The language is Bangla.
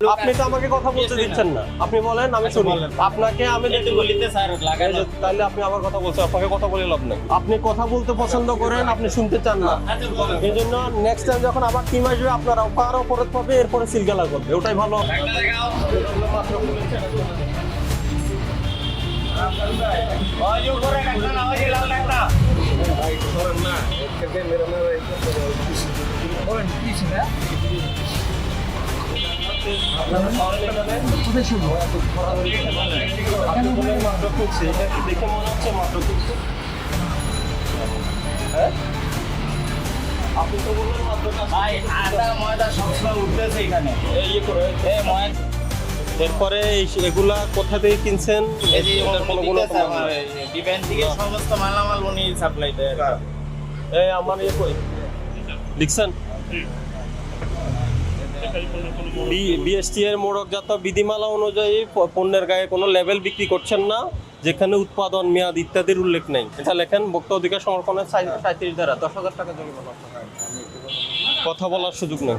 আপনি তো আমাকে কথা বলতে দিচ্ছেন না। আপনি বলেন আমি শুনি। আপনাকে আমি তাহলে আপনি আবার কথা বলছেন আপনাকে কথা বলে লাভ নাই। আপনি কথা বলতে পছন্দ করেন আপনি শুনতে চান না। আচ্ছা এই জন্য নেক্সট টাইম যখন আবার টিম আসবে আপনারা কার অপরাধ পাবে এরপরে সিলগালা করবে। ওটাই ভালো। দেখাও মনে হ্যাঁ? ইয়ে এরপরে এগুলা কোথা থেকে কিনছেন মান সমস্ত মালামাল উনি সাপ্লাই দেয় আমার ইয়ে কই বিএসটি এর মোড়কজাত বিধিমালা অনুযায়ী পণ্যের গায়ে কোনো লেভেল বিক্রি করছেন না, যেখানে উৎপাদন, মেয়াদ ইত্যাদির উল্লেখ নেই। এটা লেখেন ভোক্তা অধিকার সংরক্ষণের সাঁত্রিশ ধারা। দশ হাজার টাকা জরিমানা। কথা বলার সুযোগ নেই।